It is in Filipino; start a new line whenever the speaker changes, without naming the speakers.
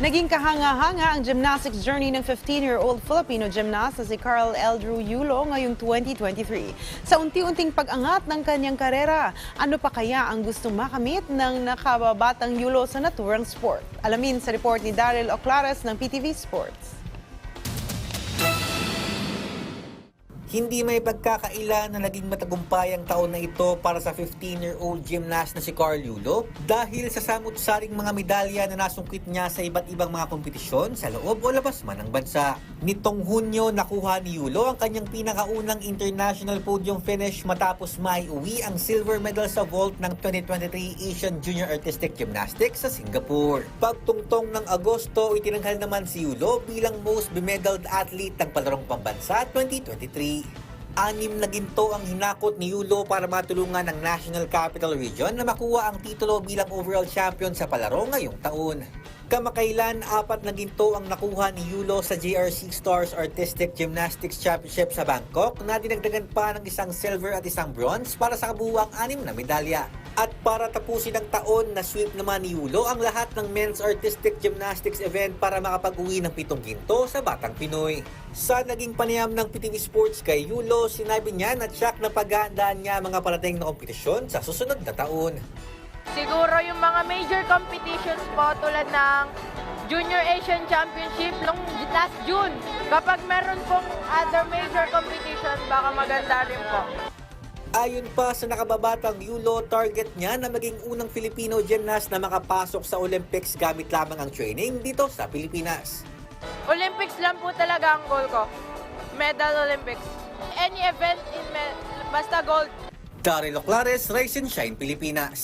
Naging kahanga-hanga ang gymnastics journey ng 15-year-old Filipino gymnast na si Carl Eldrew Yulo ngayong 2023. Sa unti-unting pag-angat ng kanyang karera, ano pa kaya ang gustong makamit ng nakababatang Yulo sa naturang sport? Alamin sa report ni Daryl Oclares ng PTV Sports.
Hindi may pagkakaila na naging matagumpay ang taon na ito para sa 15-year-old gymnast na si Carl Yulo dahil sa samut-saring mga medalya na nasungkit niya sa iba't ibang mga kompetisyon sa loob o labas man ng bansa. Nitong Hunyo, nakuha ni Yulo ang kanyang pinakaunang international podium finish matapos maiuwi ang silver medal sa vault ng 2023 Asian Junior Artistic Gymnastics sa Singapore. Pagtungtong ng Agosto, itinanghal naman si Yulo bilang most bemedaled athlete ng palarong pambansa 2023. Anim na ginto ang hinakot ni Yulo para matulungan ang National Capital Region na makuha ang titulo bilang overall champion sa palaro ngayong taon. Kamakailan, apat na ginto ang nakuha ni Yulo sa JRC Stars Artistic Gymnastics Championship sa Bangkok na dinagdagan pa ng isang silver at isang bronze para sa kabuuang anim na medalya. At para tapusin ang taon, na-sweep naman ni Yulo ang lahat ng men's artistic gymnastics event para makapag-uwi ng pitong ginto sa Batang Pinoy. Sa naging panayam ng PTV Sports kay Yulo, sinabi niya na tsak na paghahandaan niya mga parating na kompetisyon sa susunod na taon.
Siguro yung mga major competitions po tulad ng Junior Asian Championship nung last June. Kapag meron pong other major competition, baka maganda rin po.
Ayon pa sa nakababatang Yulo, target niya na maging unang Filipino gymnast na makapasok sa Olympics gamit lamang ang training dito sa Pilipinas.
Olympics lang po talaga ang goal ko. Medal Olympics. Any event in basta gold.
Daryl Oclares, Rise and Shine, Pilipinas.